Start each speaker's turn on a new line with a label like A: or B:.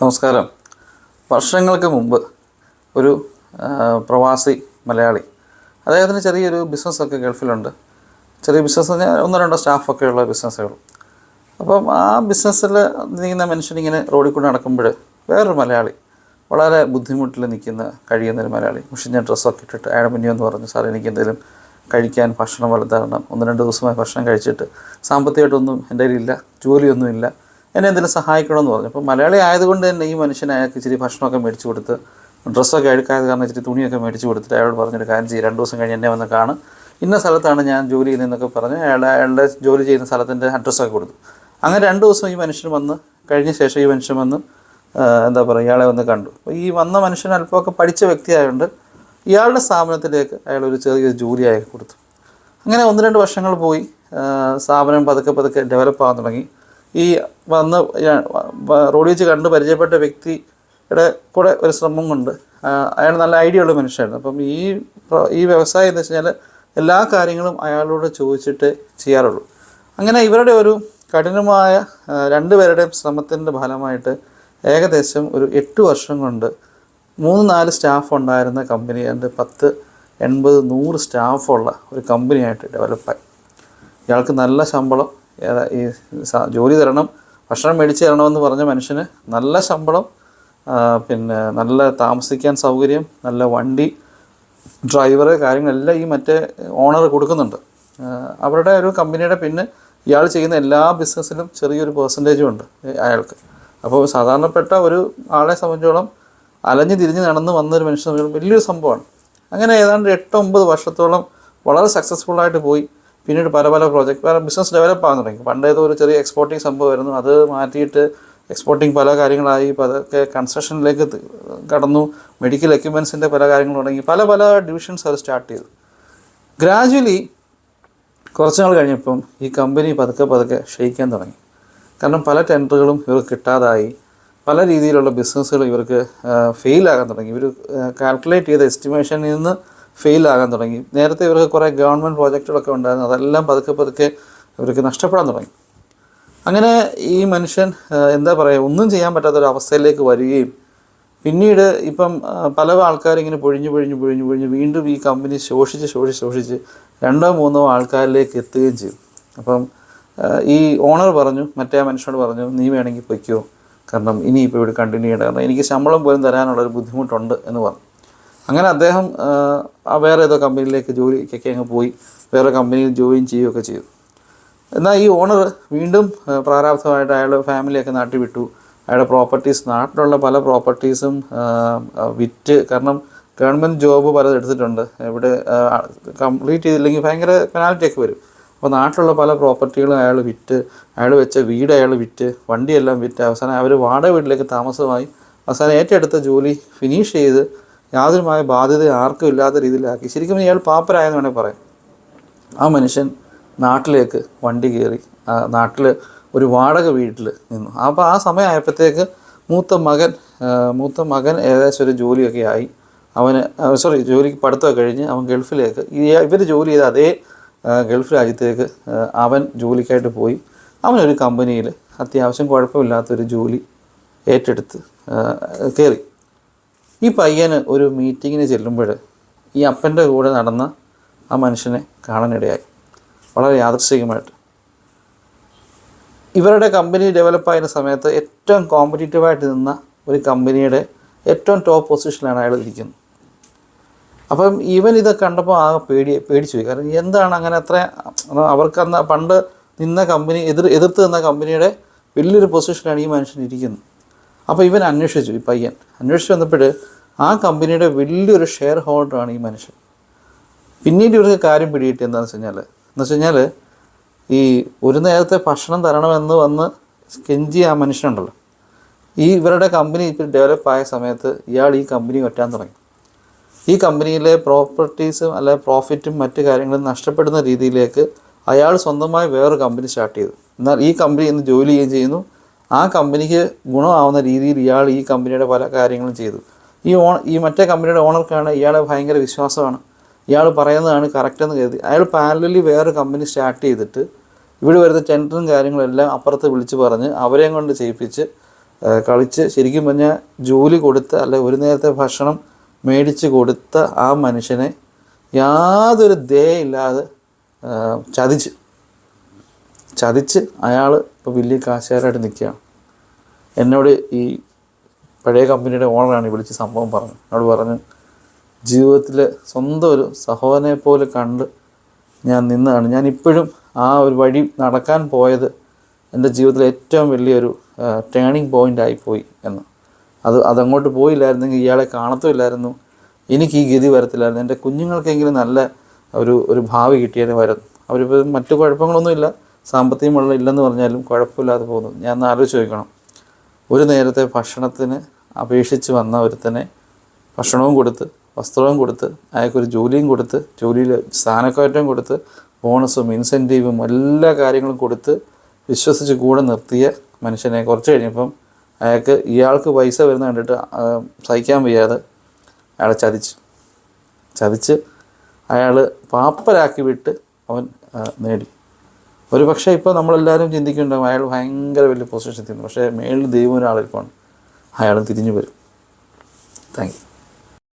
A: നമസ്കാരം. വർഷങ്ങൾക്ക് മുമ്പ് ഒരു പ്രവാസി മലയാളി അദ്ദേഹത്തിന് ചെറിയൊരു ബിസിനസ്സൊക്കെ ഗൾഫിലുണ്ട്. ചെറിയ ബിസിനസ് പറഞ്ഞാൽ ഒന്നോ രണ്ടോ സ്റ്റാഫൊക്കെ ഉള്ള ബിസിനസ്സുകൾ. അപ്പം ആ ബിസിനസ്സിൽ നീങ്ങുന്ന മനുഷ്യനിങ്ങനെ റോഡിൽ കൂടെ നടക്കുമ്പോൾ വേറൊരു മലയാളി വളരെ ബുദ്ധിമുട്ടിൽ നിൽക്കുന്ന കഴിയുന്ന ഒരു മലയാളി മുഷിഞ്ഞ ഡ്രസ്സൊക്കെ ഇട്ടിട്ട് അയാളുടെ മുന്നിൽ എന്ന് പറഞ്ഞു സാർ എനിക്ക് എന്തെങ്കിലും കഴിക്കാൻ ഭക്ഷണം വലുതാകണം ഒന്ന് രണ്ട് ദിവസമായി ഭക്ഷണം കഴിച്ചിട്ട് സാമ്പത്തികമായിട്ടൊന്നും എന്റെ കയ്യിലില്ല ജോലിയൊന്നുമില്ല എന്നെ എന്തെങ്കിലും സഹായിക്കണമെന്ന് പറഞ്ഞു. അപ്പോൾ മലയാളി ആയതുകൊണ്ട് തന്നെ ഈ മനുഷ്യനെ അയാൾക്ക് ഇച്ചിരി ഭക്ഷണമൊക്കെ മേടിച്ചു കൊടുത്ത് ഡ്രസ്സൊക്കെ അഴുക്കായത് കാരണം ഇച്ചിരി തുണിയൊക്കെ മേടിച്ചു കൊടുത്തിട്ട് അയാളോട് പറഞ്ഞൊരു കാര്യം ചെയ്യും. രണ്ട് ദിവസം കഴിഞ്ഞ് എന്നെ വന്ന് കാണും. ഇന്ന സ്ഥലത്താണ് ഞാൻ ജോലി ചെയ്യുന്നതെന്നൊക്കെ പറഞ്ഞ് അയാളുടെ അയാളുടെ ജോലി ചെയ്യുന്ന സ്ഥലത്തിന്റെ അഡ്രസ്സൊക്കെ കൊടുത്തു. അങ്ങനെ രണ്ട് ദിവസം ഈ മനുഷ്യൻ വന്ന് കഴിഞ്ഞ ശേഷം ഈ മനുഷ്യൻ വന്ന് എന്താ പറയുക ഇയാളെ വന്ന് കണ്ടു. അപ്പോൾ ഈ വന്ന മനുഷ്യൻ അല്പമൊക്കെ പഠിച്ച വ്യക്തിയായതുകൊണ്ട് ഇയാളുടെ സ്ഥാപനത്തിലേക്ക് അയാൾ ഒരു ചെറിയൊരു ജോലി അയാൾക്ക് കൊടുത്തു. അങ്ങനെ ഒന്ന് രണ്ട് വർഷങ്ങൾ പോയി. സ്ഥാപനം പതുക്കെ പതുക്കെ ഡെവലപ്പ് ആകാൻ തുടങ്ങി. ഈ വന്ന് റോഡ് വെച്ച് കണ്ട് പരിചയപ്പെട്ട വ്യക്തിയുടെ കൂടെ ഒരു ശ്രമം കൊണ്ട് അയാൾ നല്ല ഐഡിയ ഉള്ള മനുഷ്യനായിരുന്നു. അപ്പം ഈ ഈ വ്യവസായം എന്ന് വെച്ച് കഴിഞ്ഞാൽ എല്ലാ കാര്യങ്ങളും അയാളോട് ചോദിച്ചിട്ട് ചെയ്യാറുള്ളൂ. അങ്ങനെ ഇവരുടെ ഒരു കഠിനമായ രണ്ടുപേരുടെയും ശ്രമത്തിന്റെ ഫലമായിട്ട് ഏകദേശം ഒരു എട്ട് വർഷം കൊണ്ട് മൂന്ന് നാല് സ്റ്റാഫ് ഉണ്ടായിരുന്ന കമ്പനി അതിന്റെ പത്ത് എൺപത് നൂറ് സ്റ്റാഫുള്ള ഒരു കമ്പനിയായിട്ട് ഡെവലപ്പായി. ഇയാൾക്ക് നല്ല ശമ്പളം ഈ ജോലി തരണം ഭക്ഷണം മേടിച്ച് തരണമെന്ന് പറഞ്ഞ മനുഷ്യന് നല്ല ശമ്പളം പിന്നെ നല്ല താമസിക്കാൻ സൗകര്യം നല്ല വണ്ടി ഡ്രൈവർ കാര്യങ്ങളെല്ലാം ഈ മറ്റേ ഓണർ കൊടുക്കുന്നുണ്ട്. അവരുടെ ഒരു കമ്പനിയുടെ പിന്നെ ഇയാൾ ചെയ്യുന്ന എല്ലാ ബിസിനസ്സിലും ചെറിയൊരു പെർസെന്റേജും ഉണ്ട് അയാൾക്ക്. അപ്പോൾ സാധാരണപ്പെട്ട ഒരു ആളെ സംബന്ധിച്ചോളം അലഞ്ഞു തിരിഞ്ഞ് നടന്ന് വന്നൊരു മനുഷ്യനെ വലിയൊരു സംഭവമാണ്. അങ്ങനെ ഏതാണ്ട് എട്ട് ഒമ്പത് വർഷത്തോളം വളരെ സക്സസ്ഫുള്ളായിട്ട് പോയി. പിന്നീട് പല പല പ്രോജക്റ്റ് പല ബിസിനസ് ഡെവലപ്പ് ആകാൻ തുടങ്ങി. പണ്ട് ഏതോ ഒരു ചെറിയ എക്സ്പോർട്ടിങ് സംഭവമായിരുന്നു അത് മാറ്റിയിട്ട് എക്സ്പോർട്ടിങ് പല കാര്യങ്ങളായി. പതൊക്കെ കൺസ്ട്രക്ഷനിലേക്ക് കടന്നു. മെഡിക്കൽ എക്യുപ്മെൻസിന്റെ പല കാര്യങ്ങൾ തുടങ്ങി. പല പല ഡിവിഷൻസ് അത് സ്റ്റാർട്ട് ചെയ്തു. ഗ്രാജുവലി കുറച്ച് നാൾ കഴിഞ്ഞപ്പം ഈ കമ്പനി പതുക്കെ പതുക്കെ ക്ഷയിക്കാൻ തുടങ്ങി. കാരണം പല ടെൻഡറുകളും ഇവർക്ക് കിട്ടാതായി. പല രീതിയിലുള്ള ബിസിനസ്സുകൾ ഇവർക്ക് ഫെയിലാകാൻ തുടങ്ങി. ഇവർ കാൽക്കുലേറ്റ് ചെയ്ത എസ്റ്റിമേഷനിൽ നിന്ന് ഫെയിൽ ആകാൻ തുടങ്ങി. നേരത്തെ ഇവർക്ക് കുറേ ഗവൺമെന്റ് പ്രോജക്റ്റുകളൊക്കെ ഉണ്ടായിരുന്നു. അതെല്ലാം പതുക്കെ പതുക്കെ ഇവർക്ക് നഷ്ടപ്പെടാൻ തുടങ്ങി. അങ്ങനെ ഈ മനുഷ്യൻ എന്താ പറയുക ഒന്നും ചെയ്യാൻ പറ്റാത്തൊരു അവസ്ഥയിലേക്ക് വരികയും പിന്നീട് ഇപ്പം പല ആൾക്കാരിങ്ങനെ പൊഴിഞ്ഞു പൊഴിഞ്ഞു പൊഴിഞ്ഞു പൊഴിഞ്ഞ് വീണ്ടും ഈ കമ്പനി ശോഷിച്ച് ശോഷിച്ച് ശോഷിച്ച് രണ്ടോ മൂന്നോ ആൾക്കാരിലേക്ക് എത്തുകയും ചെയ്തു അപ്പം ഈ ഓണർ പറഞ്ഞു മറ്റേ മനുഷ്യനോട് പറഞ്ഞു നീ വേണമെങ്കിൽ പൊയ്ക്കോ. കാരണം ഇനിയിപ്പോൾ ഇവിടെ കണ്ടിന്യൂ ചെയ്യേണ്ട. കാരണം എനിക്ക് ശമ്പളം പോലും തരാനുള്ള ഒരു ബുദ്ധിമുട്ടുണ്ട് എന്ന് പറഞ്ഞു. അങ്ങനെ അദ്ദേഹം വേറെ ഏതോ കമ്പനിയിലേക്ക് ജോലിക്കൊക്കെ അങ്ങ് പോയി വേറെ കമ്പനിയിൽ ജോയിൻ ചെയ്യുകയൊക്കെ ചെയ്തു. എന്നാൽ ഈ ഓണർ വീണ്ടും പ്രാരാബ്ധമായിട്ട് അയാളുടെ ഫാമിലിയൊക്കെ നാട്ടിൽ വിട്ടു അയാളുടെ പ്രോപ്പർട്ടീസ് നാട്ടിലുള്ള പല പ്രോപ്പർട്ടീസും വിറ്റ്. കാരണം ഗവൺമെന്റ് ജോബ് പലത് എടുത്തിട്ടുണ്ട്. ഇവിടെ കംപ്ലീറ്റ് ചെയ്തില്ലെങ്കിൽ ഭയങ്കര പെനാൽറ്റി ഒക്കെ വരും. അപ്പോൾ നാട്ടിലുള്ള പല പ്രോപ്പർട്ടികളും അയാൾ വിറ്റ് അയാൾ വെച്ച വീട് അയാൾ വിറ്റ് വണ്ടിയെല്ലാം വിറ്റ് അവസാനം അവർ വാടക വീട്ടിലേക്ക് താമസമായി. അവസാനം ഏറ്റെടുത്ത ജോലി ഫിനിഷ് ചെയ്ത് യാതൊരുമായ ബാധ്യത ആർക്കും ഇല്ലാത്ത രീതിയിലാക്കി. ശരിക്കും ഇയാൾ പാപ്പരായെന്ന് വേണമെങ്കിൽ പറയാം. ആ മനുഷ്യൻ നാട്ടിലേക്ക് വണ്ടി കയറി നാട്ടിൽ ഒരു വാടക വീട്ടിൽ നിന്നു. അപ്പോൾ ആ സമയമായപ്പോഴത്തേക്ക് മൂത്ത മകൻ മൂത്ത മകൻ ഏകദേശം ഒരു ജോലിയൊക്കെ ആയി. അവന് സോറി ജോലിക്ക് പഠിത്തമൊക്കെ കഴിഞ്ഞ് അവൻ ഗൾഫിലേക്ക് ഇവർ ജോലി ചെയ്ത അതേ ഗൾഫ് രാജ്യത്തേക്ക് അവൻ ജോലിക്കായിട്ട് പോയി. അവനൊരു കമ്പനിയിൽ അത്യാവശ്യം കുഴപ്പമില്ലാത്തൊരു ജോലി ഏറ്റെടുത്ത് കയറി. ഈ പയ്യന് ഒരു മീറ്റിങ്ങിന് ചെല്ലുമ്പോൾ ഈ അപ്പന്റെ കൂടെ നടന്ന ആ മനുഷ്യനെ കാണാനിടയായി. വളരെ യാദൃശികമായിട്ട് ഇവരുടെ കമ്പനി ഡെവലപ്പായിരുന്ന സമയത്ത് ഏറ്റവും കോമ്പറ്റീറ്റീവായിട്ട് നിന്ന ഒരു കമ്പനിയുടെ ഏറ്റവും ടോപ്പ് പൊസിഷനിലാണ് അയാൾ ഇരിക്കുന്നത്. അപ്പം ഇവൻ ഇത് കണ്ടപ്പോൾ ആ പേടി പേടിച്ചു പോയി കാരണം എന്താണ് അങ്ങനെ അത്ര അവർക്ക് അന്ന് പണ്ട് നിന്ന കമ്പനി എതിർ എതിർത്ത് നിന്ന കമ്പനിയുടെ വലിയൊരു പൊസിഷനിലാണ് ഈ മനുഷ്യൻ ഇരിക്കുന്നത്. അപ്പോൾ ഇവൻ അന്വേഷിച്ചു ഈ പയ്യൻ. അന്വേഷിച്ച് വന്നപ്പോൾ ആ കമ്പനിയുടെ വലിയൊരു ഷെയർ ഹോൾഡറാണ് ഈ മനുഷ്യൻ. പിന്നീട് ഇവർക്ക് കാര്യം പിടിയിട്ട് എന്താണെന്ന് വെച്ച് കഴിഞ്ഞാൽ എന്ന് വെച്ച് കഴിഞ്ഞാൽ ഈ ഒരു നേരത്തെ ഭക്ഷണം തരണമെന്ന് വന്ന് കെഞ്ചി ആ മനുഷ്യനുണ്ടല്ലോ. ഈ ഇവരുടെ കമ്പനി ഇപ്പോൾ ഡെവലപ്പ് ആയ സമയത്ത് ഇയാൾ ഈ കമ്പനി ഒറ്റാൻ തുടങ്ങി. ഈ കമ്പനിയിലെ പ്രോപ്പർട്ടീസും അല്ലെ പ്രോഫിറ്റും മറ്റു കാര്യങ്ങളും നഷ്ടപ്പെടുന്ന രീതിയിലേക്ക് അയാൾ സ്വന്തമായി വേറൊരു കമ്പനി സ്റ്റാർട്ട് ചെയ്തു. എന്നാൽ ഈ കമ്പനി ഇന്ന് ജോലി ചെയ്യുകയും ചെയ്യുന്നു. ആ കമ്പനിക്ക് ഗുണമാവുന്ന രീതിയിൽ ഇയാൾ ഈ കമ്പനിയുടെ പല കാര്യങ്ങളും ചെയ്തു. ഈ ഓൺ ഈ മറ്റേ കമ്പനിയുടെ ഓണർക്കാണ് ഇയാളെ ഭയങ്കര വിശ്വാസമാണ്. ഇയാൾ പറയുന്നതാണ് കറക്റ്റ് എന്ന് കരുതി. അയാൾ പാരലലി വേറെ കമ്പനി സ്റ്റാർട്ട് ചെയ്തിട്ട് ഇവിടെ വരുന്ന ടെൻഡറും കാര്യങ്ങളെല്ലാം അപ്പുറത്ത് വിളിച്ച് പറഞ്ഞ് അവരെയും കൊണ്ട് ചെയ്യിപ്പിച്ച് കളിച്ച് ശരിക്കും പറഞ്ഞാൽ ജോലി കൊടുത്ത് അല്ലെ ഒരു നേരത്തെ ഭക്ഷണം മേടിച്ച് കൊടുത്ത ആ മനുഷ്യനെ യാതൊരു ദയയില്ലാതെ ചതിച്ച് ചതിച്ച് അയാൾ ഇപ്പോൾ വലിയ കാശുകാരായിട്ട് നിൽക്കുകയാണ്. എന്നോട് ഈ പഴയ കമ്പനിയുടെ ഓണറാണ് വിളിച്ച് സംഭവം പറഞ്ഞു എന്നോട് പറഞ്ഞു ജീവിതത്തിലെ സ്വന്തം ഒരു സഹോദരനെ പോലെ കണ്ട് ഞാൻ നിന്നതാണ്. ഞാൻ ഇപ്പോഴും ആ ഒരു വഴി നടക്കാൻ പോയത് എന്റെ ജീവിതത്തിലെ ഏറ്റവും വലിയൊരു ടേണിംഗ് പോയിന്റ് ആയിപ്പോയി എന്ന്. അത് അതങ്ങോട്ട് പോയില്ലായിരുന്നെങ്കിൽ ഇയാളെ കാണത്തുമില്ലായിരുന്നു. എനിക്ക് ഈ ഗതി വരത്തില്ലായിരുന്നു. എന്റെ കുഞ്ഞുങ്ങൾക്കെങ്കിലും നല്ല ഒരു ഒരു ഭാവി കിട്ടിയതിന് വരും അവരിപ്പോൾ മറ്റു കുഴപ്പങ്ങളൊന്നുമില്ല. സാമ്പത്തികമുള്ള ഇല്ലെന്ന് പറഞ്ഞാലും കുഴപ്പമില്ലാതെ പോകുന്നു. ഞാൻ ഒന്ന് ആലോചിച്ച് ഒരു നേരത്തെ ഭക്ഷണത്തിന് അപേക്ഷിച്ച് വന്ന ഒരുത്തനെ ഭക്ഷണവും കൊടുത്ത് വസ്ത്രവും കൊടുത്ത് അയാൾക്കൊരു ജോലിയും കൊടുത്ത് ജോലിയിൽ സ്ഥാനക്കയറ്റവും കൊടുത്ത് ബോണസും ഇൻസെന്റീവും എല്ലാ കാര്യങ്ങളും കൊടുത്ത് വിശ്വസിച്ച് കൂടെ നിർത്തിയ മനുഷ്യനെ കുറച്ച് കഴിഞ്ഞപ്പം അയാൾക്ക് ഇയാൾക്ക് പൈസ വരുന്ന കണ്ടിട്ട് സഹിക്കാൻ വയ്യാതെ അയാളെ ചതിച്ചു. ചതിച്ച് അയാൾ പാപ്പരാക്കി വിട്ട് അവൻ നേടി. ഒരു പക്ഷേ ഇപ്പോൾ നമ്മളെല്ലാവരും ചിന്തിക്കുന്നുണ്ടാവും അയാൾ ഭയങ്കര വലിയ പൊസിഷൻ എത്തിയിരുന്നു പക്ഷേ മേളിൽ ദൈവം ഒരാളിരിപ്പാണ് അയാൾ തിരിഞ്ഞു വരും. Thank you